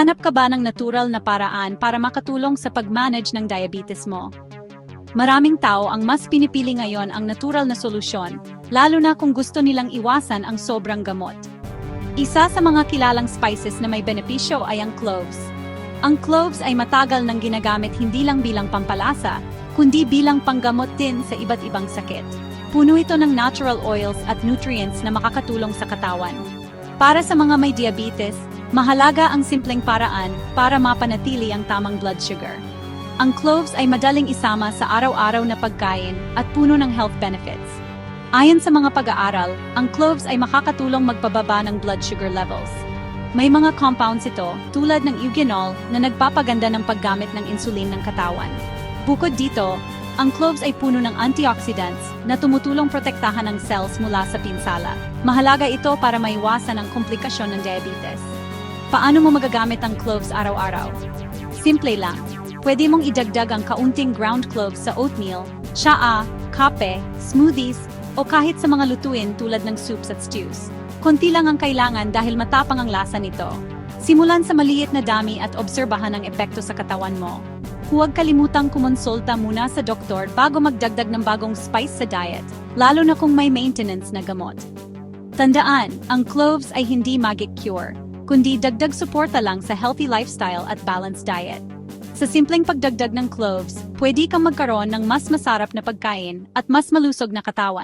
Hanap ka ba ng natural na paraan para makatulong sa pag-manage ng diabetes mo? Maraming tao ang mas pinipili ngayon ang natural na solusyon, lalo na kung gusto nilang iwasan ang sobrang gamot. Isa sa mga kilalang spices na may benepisyo ay ang cloves. Ang cloves ay matagal nang ginagamit hindi lang bilang pampalasa, kundi bilang panggamot din sa iba't ibang sakit. Puno ito ng natural oils at nutrients na makakatulong sa katawan. Para sa mga may diabetes, mahalaga ang simpleng paraan para mapanatili ang tamang blood sugar. Ang cloves ay madaling isama sa araw-araw na pagkain at puno ng health benefits. Ayon sa mga pag-aaral, ang cloves ay makakatulong magpababa ng blood sugar levels. May mga compounds ito, tulad ng eugenol, na nagpapaganda ng paggamit ng insulin ng katawan. Bukod dito, ang cloves ay puno ng antioxidants na tumutulong protektahan ang cells mula sa pinsala. Mahalaga ito para maiwasan ang komplikasyon ng diabetes. Paano mo magagamit ang cloves araw-araw? Simple lang. Pwede mong idagdag ang kaunting ground cloves sa oatmeal, tsaa, kape, smoothies, o kahit sa mga lutuin tulad ng soups at stews. Konti lang ang kailangan dahil matapang ang lasa nito. Simulan sa maliit na dami at obserbahan ang epekto sa katawan mo. Huwag kalimutang kumonsulta muna sa doktor bago magdagdag ng bagong spice sa diet, lalo na kung may maintenance na gamot. Tandaan, ang cloves ay hindi magic cure, kundi dagdag suporta lang sa healthy lifestyle at balanced diet. Sa simpleng pagdagdag ng cloves, pwede kang magkaroon ng mas masarap na pagkain at mas malusog na katawan.